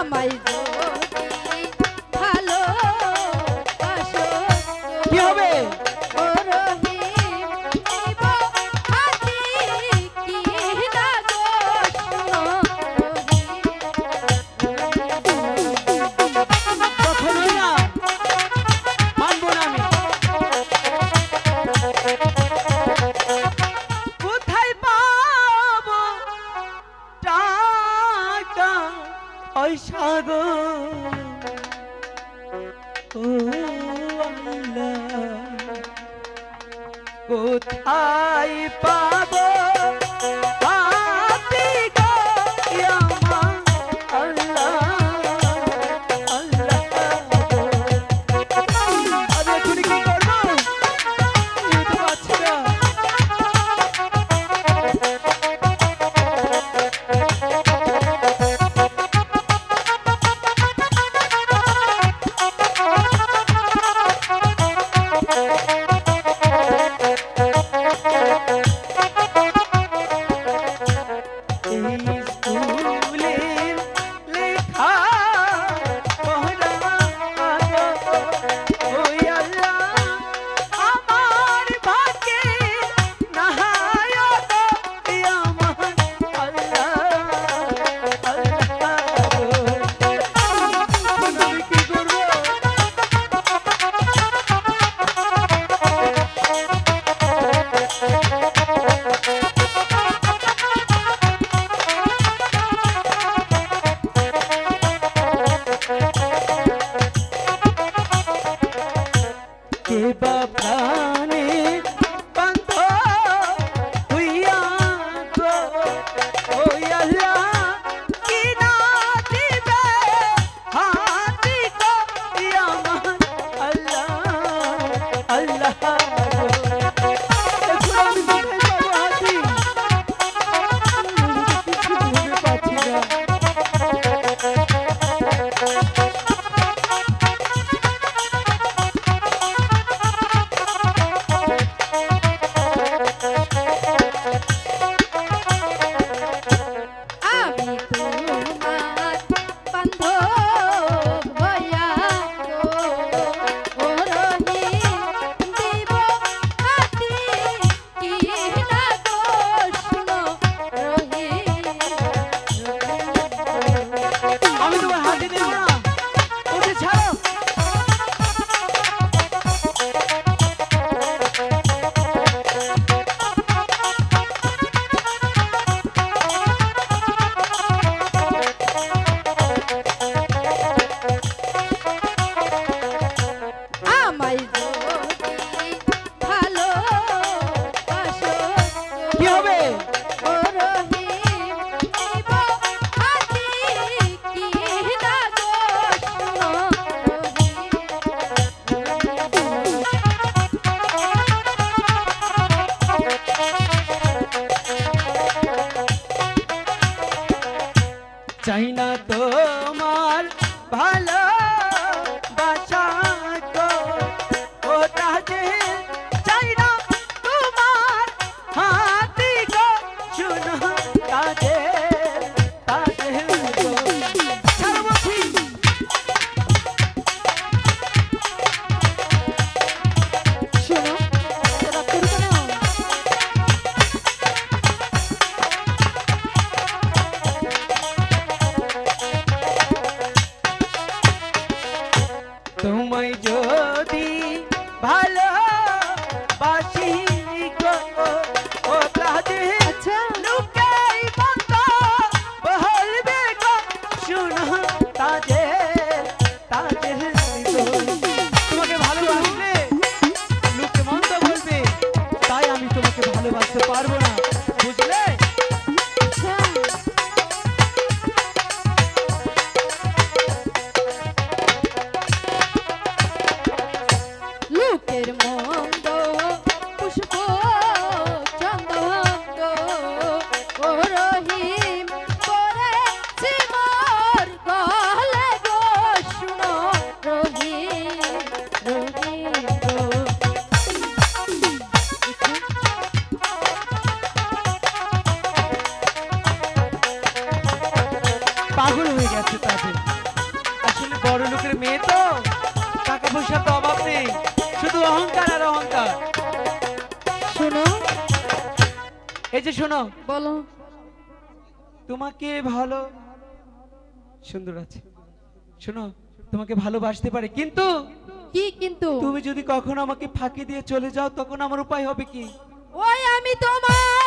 আমায় গো। ও আল্লাহ কোথায় পাবো? Thank you. চাই না তোমার ভালো পাগল হয়ে গেছে তাদের। আসলে বড় লোকের মেয়ে তো টাকা পয়সা তো অভাব নেই শুধু অহংকার আর অহংকার। শোনো। এই যে শোনো। বলো। তোমাকে ভালো সুন্দর আছে। শোনো তোমাকে ভালোবাসতে পারে কিন্তু কি কিন্তু? তুমি যদি কখনো আমাকে ফাঁকি দিয়ে চলে যাও তখন আমার উপায় হবে কি? ওই আমি তোমার